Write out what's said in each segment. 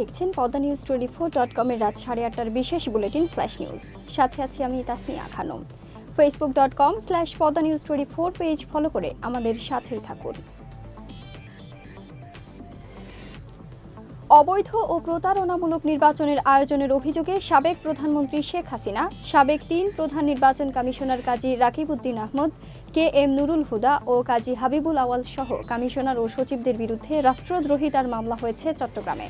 দেখছেন Padma news twenty four dot কমের রাত সাড়ে আটটার বিশেষ বুলেটিন ফ্ল্যাশ নিউজ। সাথে আছি আমি Tasnia Khanam Facebook dot com slash Padma news twenty four page follow করে আমাদের সাথেই থাকুন। অবৈধ ও প্রতারণামূলক নির্বাচনের আয়োজনের অভিযোগে সাবেক প্রধানমন্ত্রী শেখ হাসিনা, সাবেক তিন প্রধান নির্বাচন commissioner Kazi Rakibuddin Ahmed, K M Nurul Huda ও কাজী হাবিবুল আওয়াল সহ কমিশনার ও সচিবদের বিরুদ্ধে রাষ্ট্রদ্রোহিতার মামলা হয়েছে চট্টগ্রামে।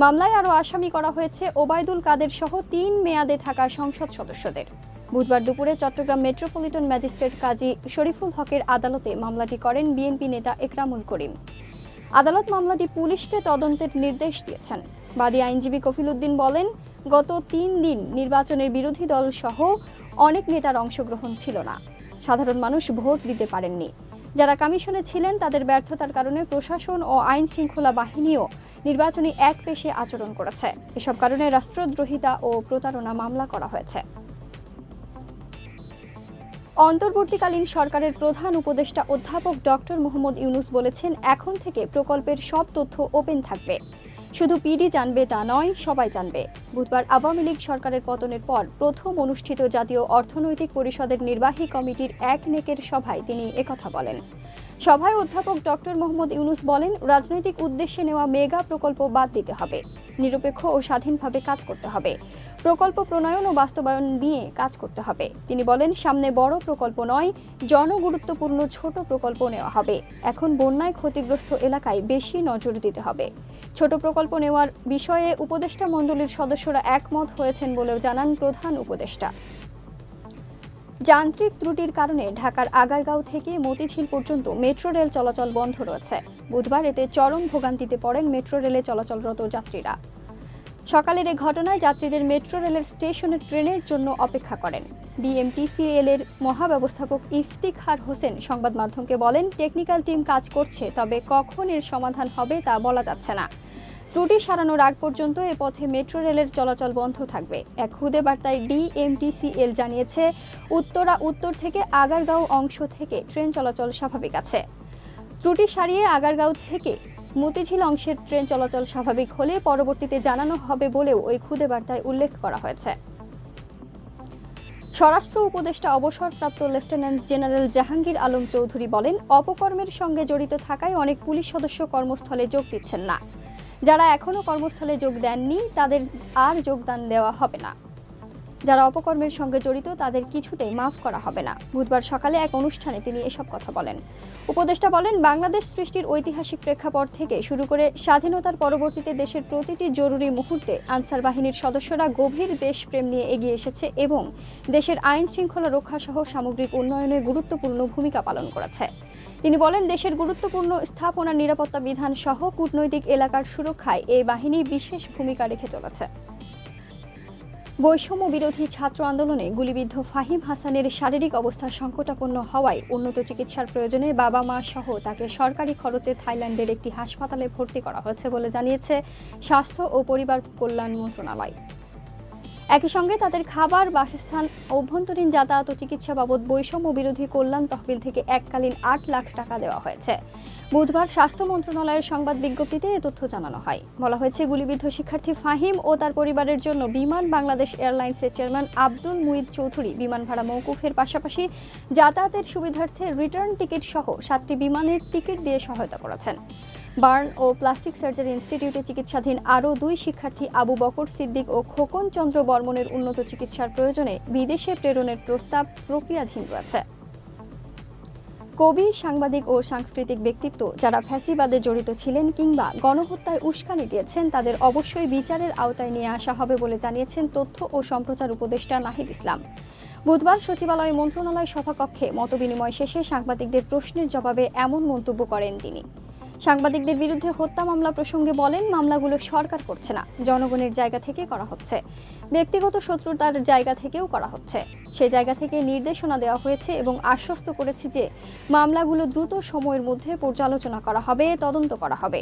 মামলায় আরও আসামি করা হয়েছে ওবায়দুল কাদের সহ তিন মেয়াদে থাকা সংসদ সদস্যদের। বুধবার দুপুরে চট্টগ্রাম মেট্রোপলিটন ম্যাজিস্ট্রেট কাজী শরীফুল হকের আদালতে মামলাটি করেন বিএনপি নেতা একরামুল করিম। আদালত মামলাটি পুলিশকে তদন্তের নির্দেশ দিয়েছেন। বাদী আইনজীবী কফিলউদ্দিন বলেন, গত তিন দিন নির্বাচনের বিরোধী দল সহ অনেক নেতার অংশগ্রহণ ছিল না। সাধারণ মানুষ ভোট দিতে পারেননি। যারা কমিশনে ছিলেন, তাদের ব্যর্থতার কারণে প্রশাসন ও আইন শৃঙ্খলা বাহিনীও নির্বাচনী এক পেশে আচরণ করেছে। এসব কারণে রাষ্ট্রদ্রোহিতা ও প্রতারণা মামলা করা হয়েছে। অন্তর্বর্তীকালীন সরকারের প্রধান উপদেষ্টা অধ্যাপক ডক্টর মোহাম্মদ ইউনুস বলেছেন, এখন থেকে প্রকল্পের সব তথ্য ওপেন থাকবে। শুধু পিডি জানবে তা নয়, সবাই জানবে। বুধবার আওয়ামী লীগ সরকারের পতনের পর প্রথম অনুষ্ঠিত জাতীয় অর্থনৈতিক পরিষদের নির্বাহী কমিটির এক নেকের সভায় তিনি একথা বলেন। সভায় অধ্যাপক ডক্টর মোহাম্মদ ইউনুস বলেন, রাজনৈতিক উদ্দেশ্যে নেওয়া মেগা প্রকল্প বাদ দিতে হবে, নিরপেক্ষ ও স্বাধীনভাবে কাজ করতে হবে, প্রকল্প প্রণয়ন ও বাস্তবায়ন নিয়ে কাজ করতে হবে। তিনি বলেন, সামনে বড় প্রকল্প নয়, জনগুরুত্বপূর্ণ ছোট প্রকল্প নেওয়া হবে। এখন বন্যায় ক্ষতিগ্রস্ত এলাকায় বেশি নজর দিতে হবে। ছোট প্রকল্প নেওয়ার বিষয়ে উপদেষ্টা মণ্ডলীর সদস্যরা একমত হয়েছেন বলেও জানান প্রধান উপদেষ্টা। যান্ত্রিক ত্রুটির কারণে ঢাকার আগারগাঁও থেকে মতিঝিল পর্যন্ত মেট্রো রেল চলাচল বন্ধ রয়েছে। বুধবার এতে চরম ভোগান্তিতে পড়েন মেট্রো রেলে চলাচলরত যাত্রীরা। সকালের এ ঘটনায় যাত্রীদের মেট্রো রেলের স্টেশনে ট্রেনের জন্য অপেক্ষা করেন। ডিএমটিসিএল এর মহাব্যবস্থাপক ইফতিখার হোসেন সংবাদ মাধ্যমকে বলেন, টেকনিক্যাল টিম কাজ করছে, তবে কখন এর সমাধান হবে তা বলা যাচ্ছে না। ত্রুটি সারানোর আগ পর্যন্ত এ পথে মেট্রো রেলের চলাচল বন্ধ থাকবে। এক খুদে বার্তায় ডিএমটিসিএল জানিয়েছে, উত্তরা উত্তর থেকে আগারগাঁও অংশ থেকে ট্রেন চলাচল স্বাভাবিক আছে। ত্রুটি সারিয়ে আগারগাঁও থেকে মতিঝিল অংশের ট্রেন চলাচল স্বাভাবিক হলে পরবর্তীতে জানানো হবে বলেও ওই খুদে বার্তায় উল্লেখ করা হয়েছে। স্বরাষ্ট্র উপদেষ্টা অবসরপ্রাপ্ত লেফটেন্যান্ট জেনারেল জাহাঙ্গীর আলম চৌধুরী বলেন, অপকর্মের সঙ্গে জড়িত থাকায় অনেক পুলিশ সদস্য কর্মস্থলে যোগ দিচ্ছেন না। যারা এখনও কর্মস্থলে যোগ দেননি তাদের আর যোগদান দেওয়া হবে না। যারা অপকর্মের সঙ্গে জড়িত, তাদের কিছুতেই মাফ করা হবে না। বুধবার সকালে এক অনুষ্ঠানে তিনি এসব কথা বলেন। উপদেষ্টা বলেন, বাংলাদেশ সৃষ্টির ঐতিহাসিক প্রেক্ষাপট থেকে শুরু করে স্বাধীনতার পরবর্তীতে দেশের প্রতিটি জরুরি মুহূর্তে আনসার বাহিনীর সদস্যরা গভীর দেশপ্রেম নিয়ে এগিয়ে এসেছে এবং দেশের আইন শৃঙ্খলা রক্ষা সহ সামগ্রিক উন্নয়নে গুরুত্বপূর্ণ ভূমিকা পালন করেছে। তিনি বলেন, দেশের গুরুত্বপূর্ণ স্থাপনা নিরাপত্তা বিধান সহ কূটনৈতিক এলাকার সুরক্ষায় এই বাহিনী বিশেষ ভূমিকা রেখে চলেছে। বৈষম্য বিরোধী ছাত্র আন্দোলনে গুলিবিদ্ধ ফাহিম হাসানের শারীরিক অবস্থা সংকটাপন্ন হওয়ায় উন্নত চিকিৎসার প্রয়োজনে বাবা মা সহ তাকে সরকারি খরচে থাইল্যান্ডের একটি হাসপাতালে ভর্তি করা হয়েছে বলে জানিয়েছে স্বাস্থ্য ও পরিবার কল্যাণ মন্ত্রণালয়। একই সঙ্গে তাদের খাবার, বাসস্থান, অভ্যন্তরীণ যাতায়াত ও চিকিৎসা বাবদ বৈষম্য বিরোধী কল্যাণ তহবিল থেকে এককালীন আট লাখ টাকা দেওয়া হয়েছে। বুধবার স্বাস্থ্য মন্ত্রণালয়ের সংবাদ বিজ্ঞপ্তিতে এ তথ্য জানানো হয়। বলা হয়েছে, গুলিবিদ্ধ শিক্ষার্থী ফাহিম ও তার পরিবারের জন্য বিমান বাংলাদেশ এয়ারলাইন্সের চেয়ারম্যান আব্দুল মুইদ চৌধুরী বিমান ভাড়া মৌকুফের পাশাপাশি যাতায়াতের সুবিধার্থে রিটার্ন টিকিট সহ সাতটি বিমানের টিকিট দিয়ে সহায়তা করেছেন। বার্ন ও প্লাস্টিক সার্জারি ইনস্টিটিউটে চিকিৎসাধীন আরও দুই শিক্ষার্থী আবু বকর সিদ্দিক ও খোকন চন্দ্র বর্মনের উন্নত চিকিৎসার প্রয়োজনে বিদেশে প্রেরণের প্রস্তাব প্রক্রিয়াধীন রয়েছে। কবি, সাংবাদিক ও সাংস্কৃতিক ব্যক্তিত্ব যারা ফ্যাসিবাদে জড়িত ছিলেন কিংবা গণহত্যায় উস্কানি দিয়েছেন, তাদের অবশ্যই বিচারের আওতায় নিয়ে আসা হবে বলে জানিয়েছেন তথ্য ও সম্প্রচার উপদেষ্টা নাহিদ ইসলাম। বুধবার সচিবালয় মন্ত্রণালয় সভাকক্ষে মতবিনিময় শেষে সাংবাদিকদের প্রশ্নের জবাবে এমন মন্তব্য করেন তিনি। সাংবাদিকদের বিরুদ্ধে হত্যা মামলা প্রসঙ্গে বলেন, মামলাগুলো সরকার করছে না, জনগণের জায়গা থেকে করা হচ্ছে। ব্যক্তিগত শত্রুতার জায়গা থেকেও করা হচ্ছে। সেই জায়গা থেকে নির্দেশনা দেওয়া হয়েছে এবং আশ্বস্ত করেছে যে মামলাগুলো দ্রুত সময়ের মধ্যে পর্যালোচনা করা হবে, তদন্ত করা হবে।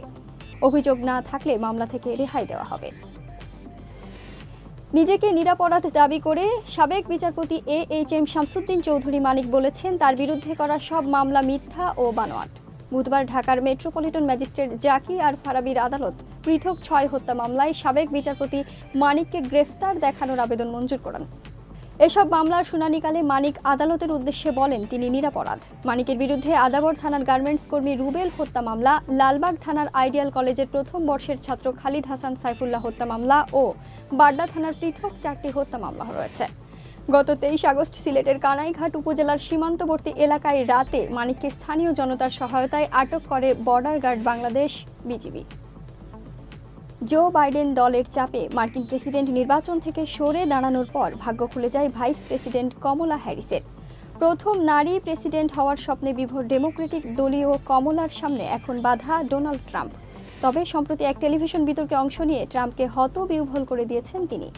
অভিযোগ না থাকলে মামলা থেকে রেহাই দেওয়া হবে। নিজেকে নিরাপরাধ দাবি করে সাবেক বিচারপতি A H M Shamsuddin Chowdhury Manik বলেছেন, তার বিরুদ্ধে করা সব মামলা মিথ্যা ও বানোয়াট। বুধবার ঢাকার মেট্রোপলিটন ম্যাজিস্ট্রেট জাকি আর ফারাবির আদালত পৃথক ছয় হত্যা মামলায় সাবেক বিচারপতি মানিককে গ্রেফতার দেখানোর আবেদন মঞ্জুর করেন। এসব মামলার শুনানিকালে মানিক আদালতের উদ্দেশ্যে বলেন, তিনি নিরাপরাধ। মানিকের বিরুদ্ধে আদাবর থানার গার্মেন্টস কর্মী রুবেল হত্যা মামলা, লালবাগ থানার আইডিয়াল কলেজের প্রথম বর্ষের ছাত্র খালিদ হাসান সাইফুল্লাহ হত্যা মামলা ও বাড্ডা থানার পৃথক চারটি হত্যা মামলা রয়েছে। গত তেইশ আগস্ট সিলেটের কানাইঘাট উপজেলার সীমান্তবর্তী এলাকায় রাতে মানিককে স্থানীয় জনতার সহায়তায় আটক করে border guard Bangladesh BGB. Joe Biden দলের চাপে মার্কিন প্রেসিডেন্ট নির্বাচন থেকে সরে দাঁড়ানোর পর ভাগ্য খুলে যায় ভাইস প্রেসিডেন্ট কমলা হ্যারিসের। প্রথম নারী প্রেসিডেন্ট হওয়ার স্বপ্নে বিভোর ডেমোক্রেটিক দলীয় কমলার সামনে এখন বাধা ডোনাল্ড ট্রাম্প। তবে সম্প্রতি এক টেলিভিশন বিতর্কে অংশ নিয়ে ট্রাম্পকে হতবিহ্বল করে দিয়েছেন তিনি।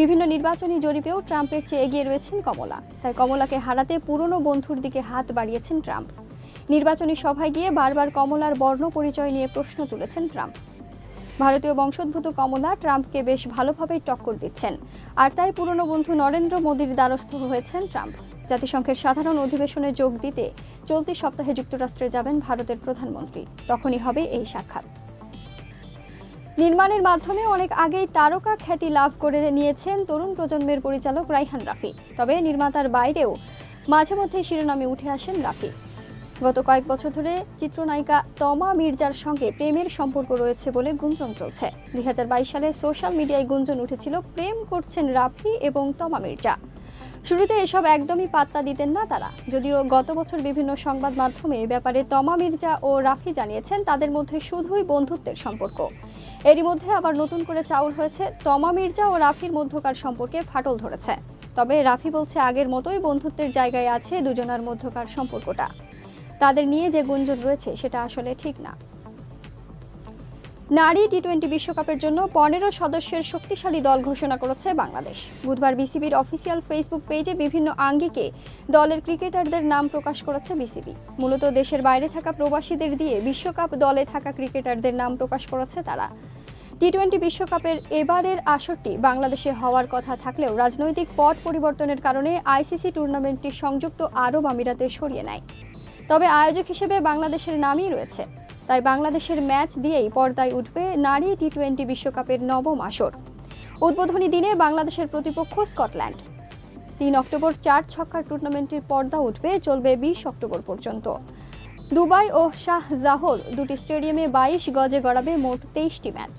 বিভিন্ন নির্বাচনী জরিপেও ট্রাম্পের চেয়ে এগিয়ে রয়েছেন কমলা। তাই কমলাকে হারাতে পুরনো বন্ধুর দিকে হাত বাড়িয়েছেন ট্রাম্প। নির্বাচনী সভায় গিয়ে বারবার কমলার বর্ণ পরিচয় নিয়ে প্রশ্ন তুলেছেন ট্রাম্প। ভারতীয় বংশোদ্ভূত কমলা ট্রাম্পকে বেশ ভালোভাবেই টক্কর দিচ্ছেন। আর তাই পুরনো বন্ধু নরেন্দ্র মোদীর দ্বারস্থ হয়েছেন ট্রাম্প। জাতিসংঘের সাধারণ অধিবেশনে যোগ দিতে চলতি সপ্তাহে যুক্তরাষ্ট্রে যাবেন ভারতের প্রধানমন্ত্রী। তখনই হবে এই সাক্ষাৎ। নির্মাণের মাধ্যমে অনেক আগেই তারকা খ্যাতি লাভ করে নিয়েছেন তরুণ প্রজন্মের পরিচালক রাইহান রাফি। তবে নির্মাতার বাইরেও মাঝে মধ্যে শিরোনামে উঠে আসেন রাফি। গত কয়েক বছর ধরে চিত্রনায়িকা তমা মির্জার সঙ্গে প্রেমের সম্পর্ক রয়েছে বলে গুঞ্জন চলছে। দুই হাজার বাইশ সালে সোশ্যাল মিডিয়ায় গুঞ্জন উঠেছিল, প্রেম করছেন রাফি এবং তমা মির্জা। শুরুতে এসব একদমই পাত্তা দিতেন না তারা। যদিও গত বছর বিভিন্ন সংবাদ মাধ্যমে ব্যাপারে তমা মির্জা ও রাফি জানিয়েছেন, তাদের মধ্যে শুধুই বন্ধুত্বের সম্পর্ক। এরই মধ্যে আবার নতুন করে চাউল হয়েছে। তমা মির্জা ও রাফির মধ্যকার সম্পর্কে ফাটল ধরেছে। তবে রাফি বলছে আগের মতোই বন্ধুত্বের জায়গায় আছে দুজনার মধ্যকার সম্পর্কটা। তাদের নিয়ে যে গুঞ্জন রয়েছে, সেটা আসলে ঠিক না। নারী টি টোয়েন্টি বিশ্বকাপের জন্য পনেরো সদস্যের শক্তিশালী দল ঘোষণা করেছে বাংলাদেশ। বুধবার বিসিবির অফিসিয়াল ফেসবুক পেজে বিভিন্ন আঙ্গিকে দলের ক্রিকেটারদের নাম প্রকাশ করেছে বিসিবি। মূলত দেশের বাইরে থাকা প্রবাসীদের দিয়ে বিশ্বকাপ দলে থাকা ক্রিকেটারদের নাম প্রকাশ করেছে তারা। টি টোয়েন্টি বিশ্বকাপের এবারের আসরটি বাংলাদেশে হওয়ার কথা থাকলেও রাজনৈতিক পট পরিবর্তনের কারণে আইসিসি টুর্নামেন্টটি সংযুক্ত আরব আমিরাতে সরিয়ে নেয়। তবে আয়োজক হিসেবে বাংলাদেশের নামই রয়েছে। তাই বাংলাদেশের ম্যাচ দিয়েই পর্দায় উঠবে নারী টি টোয়েন্টি বিশ্বকাপের নবম আসর। উদ্বোধনী দিনে বাংলাদেশের প্রতিপক্ষ স্কটল্যান্ড। তিন অক্টোবর চার ছক্কার টুর্নামেন্টের পর্দা উঠবে, চলবে বিশ অক্টোবর পর্যন্ত। দুবাই ও শাহ জাহর দুটি স্টেডিয়ামে বাইশ গজে গড়াবে মোট তেইশটি ম্যাচ।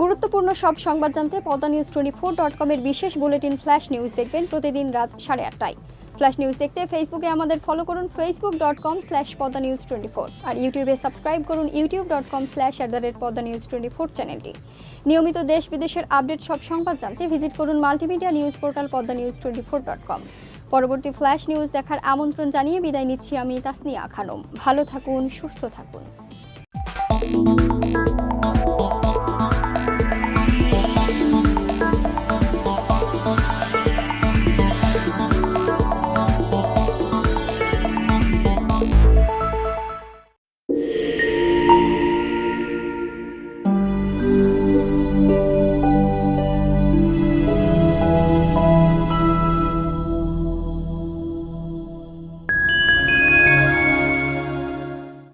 গুরুত্বপূর্ণ সব সংবাদ জানতে Padma news twenty four dot কমের বিশেষ বুলেটিন ফ্ল্যাশ নিউজ দেখবেন প্রতিদিন রাত সাড়ে আটটায়। ফ্ল্যাশ নিউজ দেখতে ফেসবুকে আমাদের ফলো করুন Facebook dot com slash Padma news twenty four আর ইউটিউবে সাবস্ক্রাইব করুন YouTube dot com slash at the rate Padma news twenty four চ্যানেলটি নিয়মিত দেশ বিদেশের আপডেট সব সংবাদ জানতে ভিজিট করুন multimedia news portal Padma news twenty four dot com পরবর্তী ফ্ল্যাশ নিউজ দেখার আমন্ত্রণ জানিয়ে বিদায় নিচ্ছি আমি তাসনিয়া খানম। ভালো থাকুন, সুস্থ থাকুন।